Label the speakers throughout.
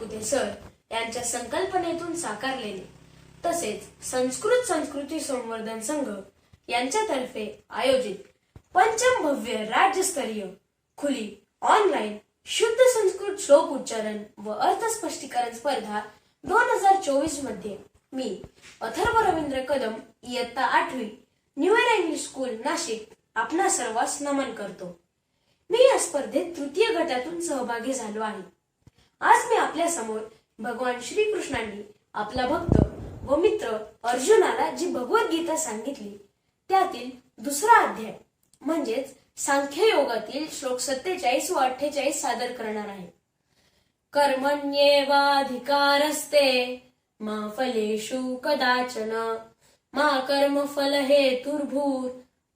Speaker 1: मोठे सर यांच्या संकल्पनेतून साकारलेले तसेच संस्कृत संस्कृती संवर्धन संघ यांच्यातर्फे आयोजित पंचम भव्य राज्यस्तरीय खुली ऑनलाईन शुद्ध संस्कृत श्लोक उच्चारण व अर्थ स्पष्टीकरण स्पर्धा दोन हजार चोवीसमध्ये मी अथर्व रवींद्र कदम इयत्ता आठवी new year English school Nashik आपणा सर्वांस नमन करतो. मी या स्पर्धेत तृतीय गटातून सहभागी झालो आहे. आज मी आपल्यासमोर भगवान श्रीकृष्णांनी आपला भक्त व मित्र अर्जुनाला जी भगवद्गीता सांगितली त्यातील दुसरा अध्याय म्हणजेच सांख्य योगातील श्लोक सत्तेचाळीस व अठ्ठेचाळीस सादर करणार आहे. कर्मण्येवाधिकारस्ते मा फलेषु कदाचन मा कर्मफल हेतुर्भूर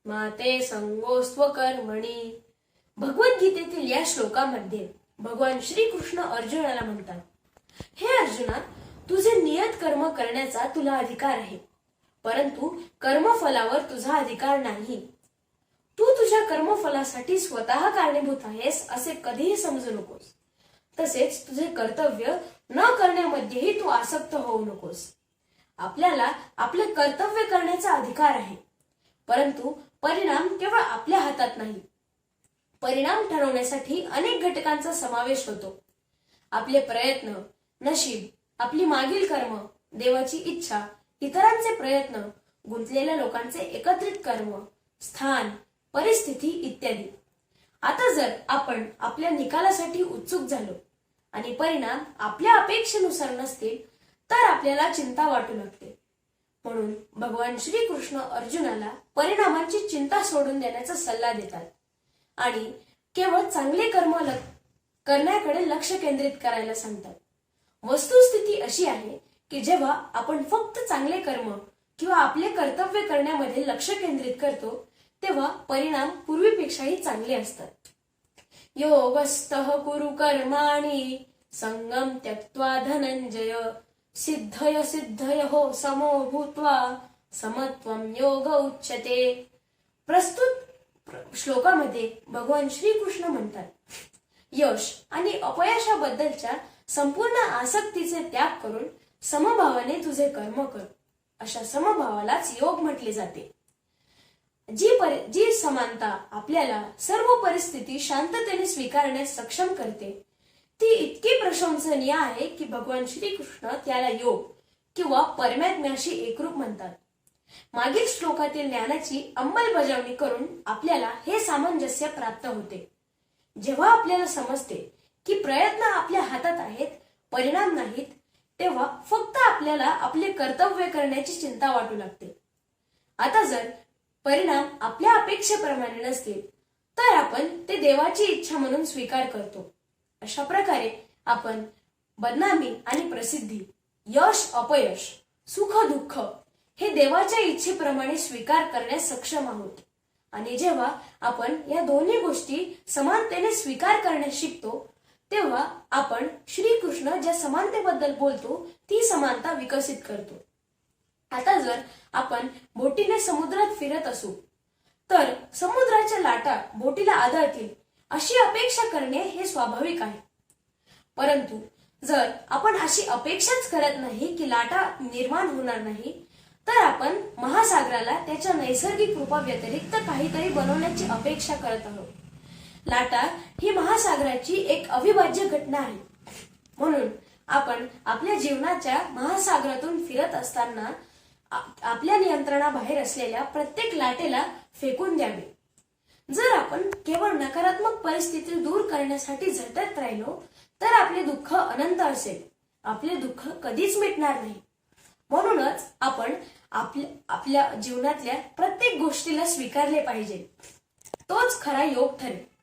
Speaker 1: मा ते संगोस्व कर्मणी भगवद्गीतेतील या श्लोकामध्ये भगवान श्रीकृष्ण अर्जुनाला म्हणतात हे अर्जुना तुझे नियत कर्म करण्याचा तुला अधिकार आहे परंतु कर्मफलावर तुझा अधिकार नाही. तू तुझ्या कर्मफलासाठी स्वतः कारणीभूत आहेस असे कधीही समजू नकोस. तसेच तुझे कर्तव्य न करण्यामध्येही तू आसक्त होऊ नकोस. आपल्याला आपले कर्तव्य करण्याचा अधिकार आहे परंतु परिणाम केवळ आपल्या हातात नाही. परिणाम ठरवण्यासाठी अनेक घटकांचा समावेश होतो. आपले प्रयत्न नशीब आपली मागील कर्म देवाची इच्छा इतरांचे प्रयत्न गुंतलेल्या लोकांचे एकत्रित कर्म स्थान परिस्थिती इत्यादी. आता जर आपण आपल्या निकालासाठी उत्सुक झालो आणि परिणाम आपल्या अपेक्षेनुसार नसतील तर आपल्याला चिंता वाटू लागते. म्हणून भगवान श्रीकृष्ण अर्जुनाला परिणामांची चिंता सोडून देण्याचा सल्ला देतात. आणि केवळ चांगले कर्म करण्याकडे लक्ष केंद्रित करायला सांगतात. वस्तुस्थिती अशी आहे की जेव्हा आपण फक्त चांगले कर्म किंवा आपले कर्तव्य करण्यामध्ये लक्ष केंद्रित करतो तेव्हा परिणाम पूर्वीपेक्षाही चांगले असतात. योगस्थः कुरु कर्माणी संगम त्यक्त्वा धनंजय सिद्धय सिद्धय हो समो भूत्वा समत्वम योग उच्यते। प्रस्तुत श्लोकामध्ये भगवान श्रीकृष्ण म्हणतात यश आणि अपयशाबद्दलच्या संपूर्ण आसक्तीचे त्याग करून समभावाने तुझे कर्म कर. अशा समभावालाच योग म्हटले जाते. जी परि जी समानता आपल्याला सर्व परिस्थिती शांततेने स्वीकारण्यास सक्षम करते ती इतकी प्रशंसनीय आहे की भगवान श्रीकृष्ण त्याला योग किंवा परमात्म्याशी एकरूप म्हणतात. मागील श्लोकातील ज्ञानाची अंमलबजावणी करून आपल्याला हे सामंजस्य प्राप्त होते. जेव्हा आपल्याला समजते की प्रयत्न आपल्या हातात आहेत परिणाम नाहीत तेव्हा फक्त आपल्याला आपले कर्तव्य करण्याची चिंता वाटू लागते. आता जर परिणाम आपल्या अपेक्षेप्रमाणे नसतील तर आपण ते देवाची इच्छा म्हणून स्वीकार करतो. अशा प्रकारे आपण बदनामी आणि प्रसिद्धी यश अपयश सुख दुःख हे देवाच्या इच्छेप्रमाणे स्वीकार करण्यास सक्षम आहोत. आणि जेव्हा आपण या दोन्ही गोष्टी समानतेने स्वीकार करण्यास शिकतो तेव्हा आपण श्रीकृष्ण ज्या समानतेबद्दल बोलतो ती समानता विकसित करतो. आता जर आपण बोटीने समुद्रात फिरत असू तर समुद्राच्या लाटा बोटीला आदळतील अशी अपेक्षा करणे हे स्वाभाविक आहे. परंतु जर आपण अशी अपेक्षाच करत नाही की लाटा निर्माण होणार नाही तर आपण महासागराला त्याच्या नैसर्गिक रूपा व्यतिरिक्त काहीतरी बनवण्याची अपेक्षा करत आहोत. लाटा ही महासागराची एक अविभाज्य घटना आहे. म्हणून आपण आपल्या जीवनाच्या महासागरातून फिरत असताना आपल्या नियंत्रणाबाहेर असलेल्या प्रत्येक लाटेला फेकून द्यावे. जर आपण केवळ नकारात्मक परिस्थिती दूर करण्यासाठी झटत राहिलो तर आपले दुःख अनंत असेल. आपले दुःख कधीच मिटणार नाही. म्हणूनच आपण आपल्या आपल्या जीवनातल्या प्रत्येक गोष्टीला स्वीकारले पाहिजे. तोच खरा योग ठरेल.